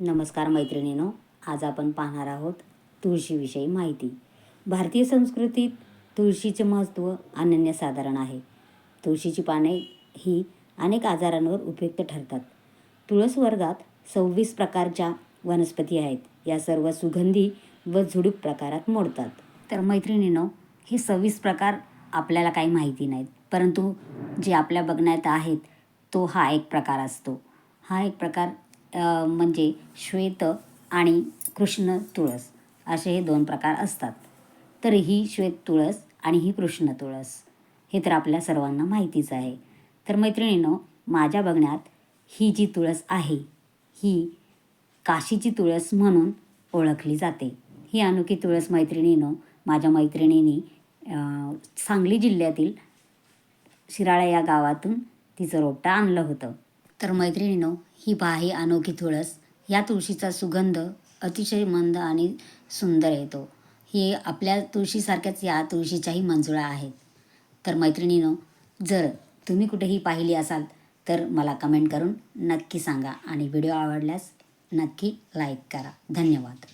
नमस्कार मैत्रिणीनो आज आपण पाहणार आहोत तुळशीविषयी माहिती. भारतीय संस्कृतीत तुळशीचे महत्त्व अनन्यसाधारण आहे. तुळशीची पाने ही अनेक आजारांवर उपयुक्त ठरतात. तुळस वर्गात सव्वीस प्रकारच्या वनस्पती आहेत. या सर्व सुगंधी व झुडूप प्रकारात मोडतात. तर मैत्रिणीनो हे सव्वीस प्रकार आपल्याला काही माहिती नाहीत. परंतु जे आपल्या बघण्यात आहेत तो हा एक प्रकार असतो. हा एक प्रकार म्हणजे श्वेत आणि कृष्ण तुळस असे हे दोन प्रकार असतात. तर ही श्वेत तुळस आणि ही कृष्ण तुळस हे तर आपल्या सर्वांना माहितीच आहे. तर मैत्रिणीनं माझ्या बघण्यात ही जी तुळस आहे ही काशीची तुळस म्हणून ओळखली जाते. ही अनोखी तुळस मैत्रिणीनं माझ्या मैत्रिणींनी सांगली जिल्ह्यातील शिराळा या गावातून तिचं रोपटं आणलं होतं. तर मैत्रिणीनो ही पहा अनोखी तुळस या तुळशीचा सुगंध अतिशय मंद आणि सुंदर येतो. ही आपल्या तुळशीसारख्याच या तुळशीच्याही मंजुळा आहेत. तर मैत्रिणीनो जर तुम्ही कुठेही पाहिली असाल तर मला कमेंट करून नक्की सांगा आणि व्हिडिओ आवडल्यास नक्की लाईक करा. धन्यवाद.